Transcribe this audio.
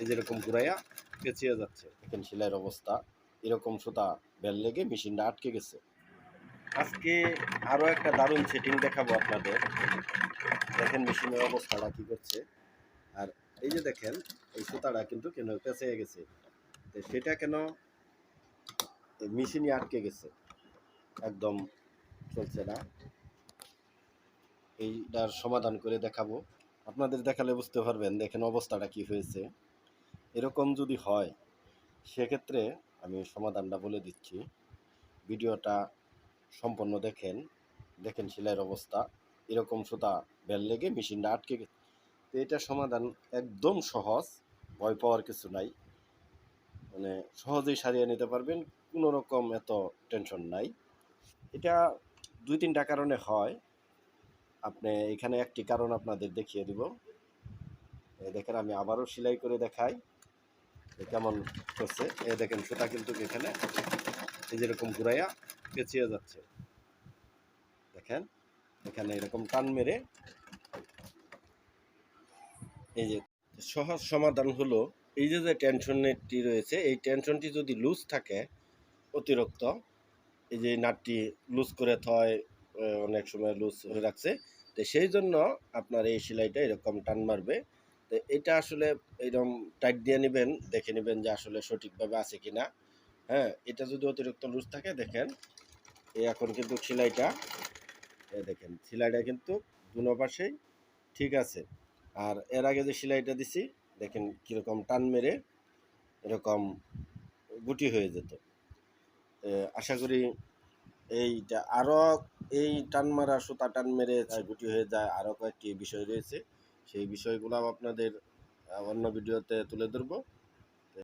এই যেরকম ঘুরাইয়া পেঁচিয়ে যাচ্ছে। দেখেন সেলাইয়ের অবস্থা। এরকম সুতা বেল লেগে মেশিনটা আটকে গেছে। আজকে আরও একটা দারুণ সেটিং দেখাবো আপনাদের। দেখেন মেশিনের অবস্থাটা কি করছে। আর এই যে দেখেন, এই সুতাটা কিন্তু কেন পেঁচিয়ে গেছে। তো সেটা কেন মেশিনই আটকে গেছে। একদম চলছে না। এইটার সমাধান করে দেখাবো। আপনাদের দেখালে বুঝতে পারবেন দেখেন অবস্থাটা কি হয়েছে। এরকম যদি হয়, সেক্ষেত্রে আমি সমাধানটা বলে দিচ্ছি। ভিডিওটা সম্পূর্ণ দেখেন দেখেন সেলাইয়ের অবস্থা। এরকম সুতা বেল লেগে মেশিনটা আটকে গেছে তো এটা সমাধান একদম সহজ, ভয় পাওয়ার কিছু নাই। মানে সহজেই সারিয়ে নিতে পারবেন, কোনো রকম এত টেনশন নাই। এটা দুই তিনটা কারণে হয়। আপনি এখানে একটি কারণ আপনাদের দেখিয়ে দিব। দেখেন, আমি আবারও সেলাই করে দেখাই। কেমন করছে, এ দেখেন সুতা কিন্তু এখানে এই যেরকম ঘুরাইয়া পেঁচিয়ে যাচ্ছে। দেখেন, এখানে এরকম টান মেরে এই যে সহজ সমাধান হলো, এই যে যে টেনশনটি রয়েছে, এই টেনশনটি যদি লুজ থাকে অতিরিক্ত, এই যে নাটটি লুজ করে থয় অনেক সময় লুজ হয়ে রাখছে, তো সেই জন্য আপনার এই সেলাইটা এরকম টান মারবে। তো এটা আসলে এরকম টাইট দিয়ে নেবেন দেখে নেবেন যে আসলে সঠিকভাবে আছে কি না হ্যাঁ এটা যদি অতিরিক্ত লুজ থাকে দেখেন এই এখন কিন্তু সেলাইটা দেখেন সেলাইটা কিন্তু দুনো পাশেই ঠিক আছে। আর এর আগে যে সেলাইটা দিছি দেখেন কীরকম টান মেরে এরকম গুটি হয়ে যেত। আশা করি এইটা আরও এই টান মারা সুতা টান মেরে আহ, গুটি হয়ে যায় আরও কয়েকটি বিষয় রয়েছে। সেই বিষয়গুলো আপনাদের অন্য ভিডিওতে তুলে ধরবো।